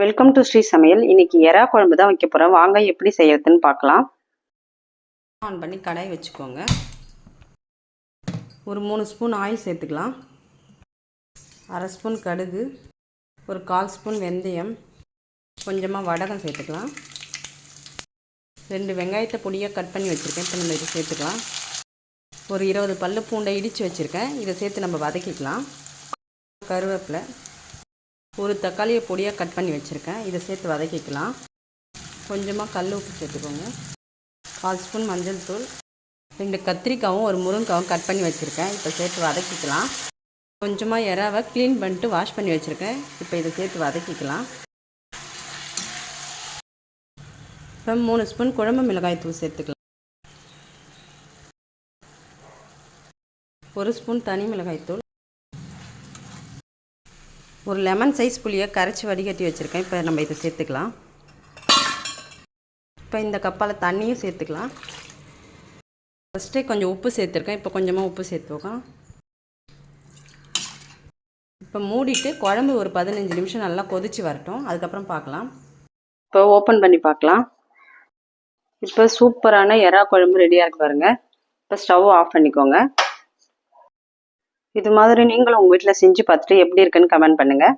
Welcome to Sri சமையல் இன்னைக்கு எறா குழம்பு தான் வைக்க போகிறோம் வாங்க எப்படி செய்யறதுன்னு பார்க்கலாம். ஆன் பண்ணி கடாய் வச்சுக்கோங்க. ஒரு மூணு ஸ்பூன் ஆயில் சேர்த்துக்கலாம். அரை ஸ்பூன் கடுகு ஒரு கால் ஸ்பூன் வெந்தயம் கொஞ்சமாக வடகம் சேர்த்துக்கலாம். ரெண்டு வெங்காயத்தை பொடியாக கட் பண்ணி வச்சுருக்கேன். இப்போ நம்ம இதை சேர்த்துக்கலாம். ஒரு இருபது பல்லு பூண்டை இடித்து வச்சுருக்கேன். இதை சேர்த்து நம்ம வதக்கிக்கலாம். கருவேப்பிலை ஒரு தக்காளியை பொடியாக கட் பண்ணி வச்சுருக்கேன். இதை சேர்த்து வதக்கிக்கலாம். கொஞ்சமாக கல் உப்பு சேர்த்துக்கோங்க. கால் ஸ்பூன் மஞ்சள் தூள் ரெண்டு கத்திரிக்காவும் ஒரு முருங்காவும் கட் பண்ணி வச்சுருக்கேன். இப்போ சேர்த்து வதக்கிக்கலாம். கொஞ்சமாக இறாவை க்ளீன் பண்ணிட்டு வாஷ் பண்ணி வச்சுருக்கேன். இப்போ இதை சேர்த்து வதக்கிக்கலாம். இப்போ மூணு ஸ்பூன் குழம்பு மிளகாய் தூள் சேர்த்துக்கலாம். ஒரு ஸ்பூன் தனி மிளகாய் தூள் ஒரு லெமன் சைஸ் புளியை கரைச்சி வடிகட்டி வச்சுருக்கேன். இப்போ நம்ம இதை சேர்த்துக்கலாம். இப்போ இந்த கப்பால் தண்ணியும் சேர்த்துக்கலாம். ஃபஸ்ட்டே கொஞ்சம் உப்பு சேர்த்துருக்கேன். இப்போ கொஞ்சமாக உப்பு சேர்த்துக்கோம் இப்போ மூடிட்டு குழம்பு ஒரு பதினஞ்சு நிமிஷம் நல்லா கொதித்து வரட்டும். அதுக்கப்புறம் பார்க்கலாம். இப்போ ஓப்பன் பண்ணி பார்க்கலாம். இப்போ சூப்பரான எறா குழம்பு ரெடியாக இருக்கு பாருங்கள் இப்போ ஸ்டவ் ஆஃப் பண்ணிக்கோங்க. இது மாதிரி நீங்களும் உங்கள் வீட்டில் செஞ்சு பார்த்துட்டு எப்படி இருக்குன்னு கமெண்ட் பண்ணுங்கள்